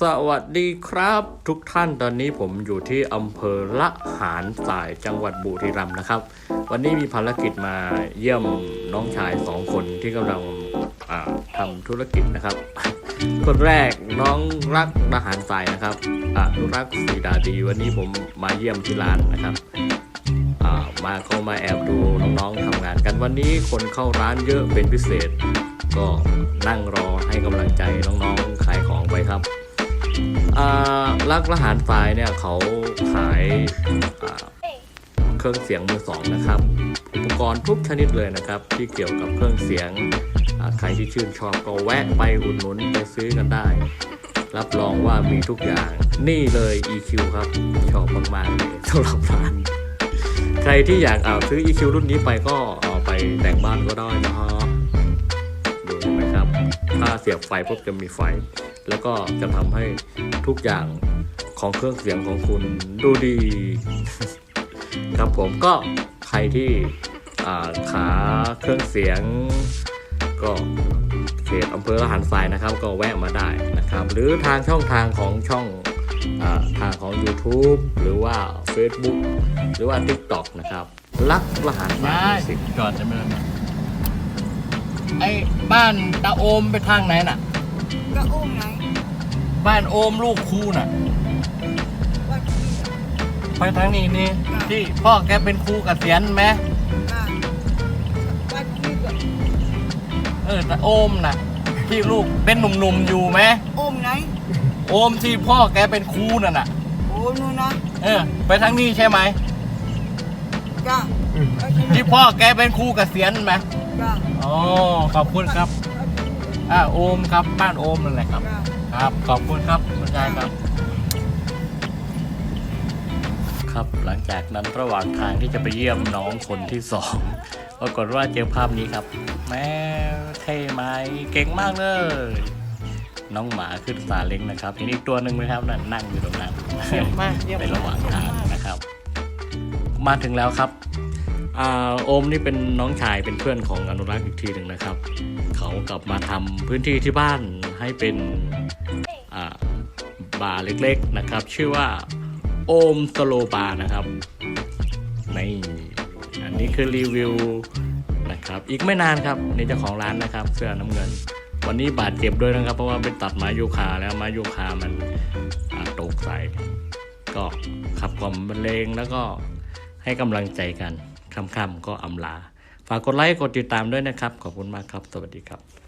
สวัสดีครับ ทุกท่านตอนนี้ผมอยู่ที่อำเภอละหารสายจังหวัดบุรีรัมย์นะครับ วันนี้มีภารกิจมาเยี่ยมน้องชายสองคนที่กำลังทำธุรกิจนะครับ คนแรกน้องรักทหารสายนะครับอนุรักษ์สีดาดี วันนี้ผมมาเยี่ยมที่ร้านนะครับมาเข้ามาแอบดูน้องๆทำงานกันวันนี้คนเข้าร้านเยอะเป็นพิเศษ ก็นั่งรอให้กำลังใจน้องๆขายของไปครับ รักละหารทรายเนี่ยเขาขายเครื่องเสียงมือสองนะครับ อุปกรณ์ทุกชนิดเลยนะครับ ที่เกี่ยวกับเครื่องเสียงใครที่ชื่นชอบก็แวะไปอุดหนุนไปซื้อกันได้ รับรองว่ามีทุกอย่างนี่เลย EQ ครับ ชอบมากๆเลยสำหรับร้านใครที่อยากเอาซื้อ EQ รุ่นนี้ไปก็เอาไปแต่งบ้านก็ได้นะฮะดูเห็นไหมครับ ถ้าเสียบไฟปุ๊บจะมีไฟ แล้วก็จะทำให้ทุกอย่างของเครื่องเสียงของคุณดูดี ครับผมก็ใครที่อ่าขาเครื่องเสียง ก็เขตอำเภอละหันทรายนะครับ ก็แวะมาได้นะครับ หรือทางช่องทางของช่องอทางของ YouTube หรือว่า Facebook หรือว่า TikTok นะครับลักละหันทรายสิจอดจะไม่ได้ไอ้บ้านตาโอมไปทางไหนน่ะ ก็อุ้มไงบ้านโอมลูกครูน่ะ ว่าที่ไปทางนี้นี่ที่พ่อแกเป็นครูเกษียณไหมอ่าว่าที่ก็เออตาโอมน่ะ ที่ลูกเป็นหนุ่มๆอยู่ไหมอุ้มไงโอมที่พ่อแกเป็นครูน่ะน่ะ โอ้นู่นนะเออ ไปทางนี้ใช่ไหมจ้าที่พ่อแกเป็นครูเกษียณไหมจ้า อ๋อขอบคุณครับ อ่าโอมครับบ้านโอมนั่นแหละครับจ้าครับขอบคุณครับคุณยายครับ ครับหลังจากนั้นระหว่างทางที่จะไปเยี่ยมน้องคนที่สองปรากฏว่าเจอภาพนี้ครับ แม่เท่ไหมเก่งมากเลย น้องหมาขึ้นซาเล้งนะครับทีนี้อีกตัวหนึ่งนะครับนั่นนั่งอยู่ตรงนั้นเยี่ยมมากเยี่ยมมากในระหว่างทางนะครับ มาถึงแล้วครับอ่า โอมนี่เป็นน้องชายเป็นเพื่อนของอนุรักษ์อีกทีหนึ่งนะครับ เขากลับมาทำพื้นที่ที่บ้านให้เป็นบาร์เล็กๆนะครับ ชื่อว่าโอมสโลบาร์นะครับในอันนี้คือรีวิวนะครับ อีกไม่นานครับนี่เจ้าของร้านนะครับ เสื้อน้ำเงิน วันนี้บาดเจ็บด้วยนะครับ เพราะว่าไปตัดไม้ยูคาแล้วไม้ยูคามันตกใส่ก็ขับกล่อมบรรเลงแล้วก็ให้กำลังใจกัน ค่ำๆก็อำลา ฝากกดไลค์กดติดตามด้วยนะครับ ขอบคุณมากครับ สวัสดีครับ